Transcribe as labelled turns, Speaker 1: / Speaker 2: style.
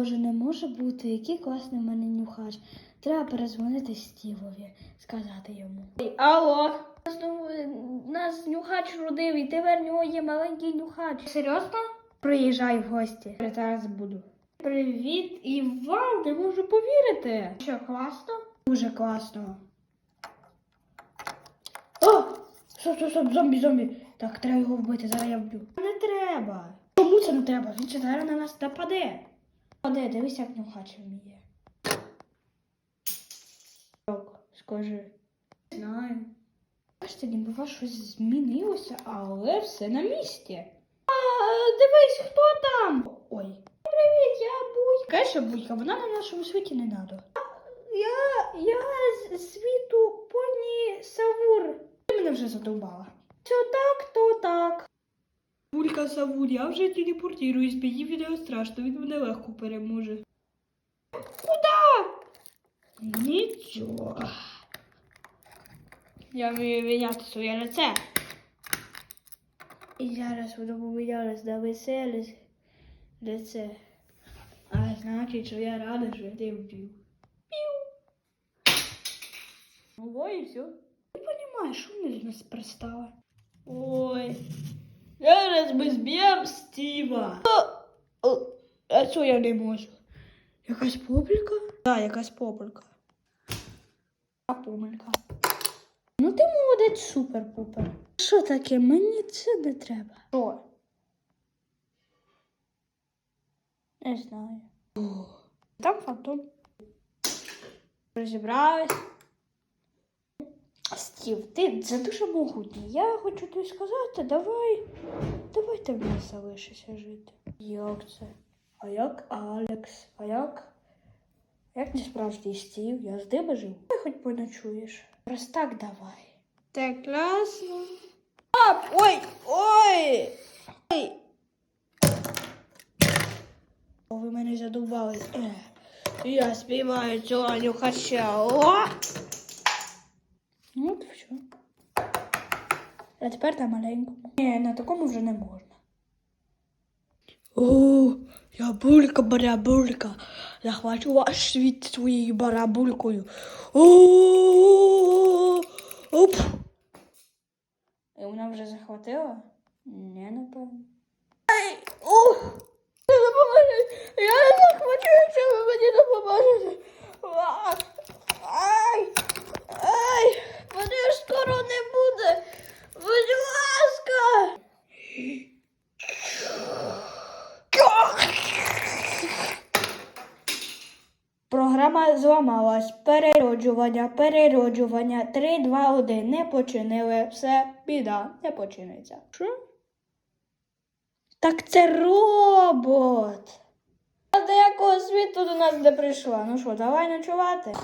Speaker 1: Боже, не може бути, який класний в мене нюхач. Треба перезвонити Стівові, сказати йому. Алло. Нас нюхач родив, і тепер в нього є маленький нюхач. Серйозно? Приїжджай в гості. Я зараз буду. Привіт, Іван, не можу повірити. Що, класно? Дуже класно. О! Стоп, стоп, стоп, зомбі, зомбі. Так, треба його вбити, зараз я вб'ю. Не треба. Чому це не треба? Він зараз на нас нападе. Нападе, дивись, як нюхач вміє. Так, скажи. Не знаю. Бачите, ніби щось змінилося, але все на місці. А, дивись, хто там? Ой. Привіт, я Буйка. Каже Буйка, вона на нашому світі не надо. Я, я з світу поні Савур. Ти мене вже задовбала. Що так. Булька Савур, я вже телепортуюсь, мені відео страшно, він мене легко переможе. Куда? Нічого. Я вмію міняти своє лице. І зараз буду помінялась на веселе лице. А значить, що я рада, що я тебе вбив. Ну, во і все. Не понимаю, що з нас пристали. Ой. Зараз ми зб'ємо Стіва. А що я не можу? Якась попелька? Так, да, якась попелька. А помилька. Ну ти молодець супер-пупер. Що таке? Мені це не треба. Що? Не знаю. Там фантом. Розібрались. Стів, ти це дуже могутній. Я хочу тобі сказати, давай. Давай ти в нас залишишся жити. Як це? А як Алекс? А як? Як не справжній стів? Я з ними живу. Ти хоч поночуєш. Раз так давай. Так класно. А, ой, ой! Ой! О, ви мене задували. Е, Я спіймаю цього нюхача. О! Ну, от все. А тепер на маленькому. Ні, на такому вже не можна. О, я булька барабулька. Захвачу ваш світ своєю барабулькою. О, оп. І вона вже захватила? Не, напевно. Ай, ух! Не допоможете! Я не захвачу, якщо ви мені допоможете. А, Ай! Ай! Мене ж скоро не буде! Будь ласка! Програма зламалась. Перероджування, перероджування. 3, 2, 1. Не починили. Все, біда, не починиться. Що? Так це робот. А до якого світу до нас не прийшла? Ну що, давай ночувати?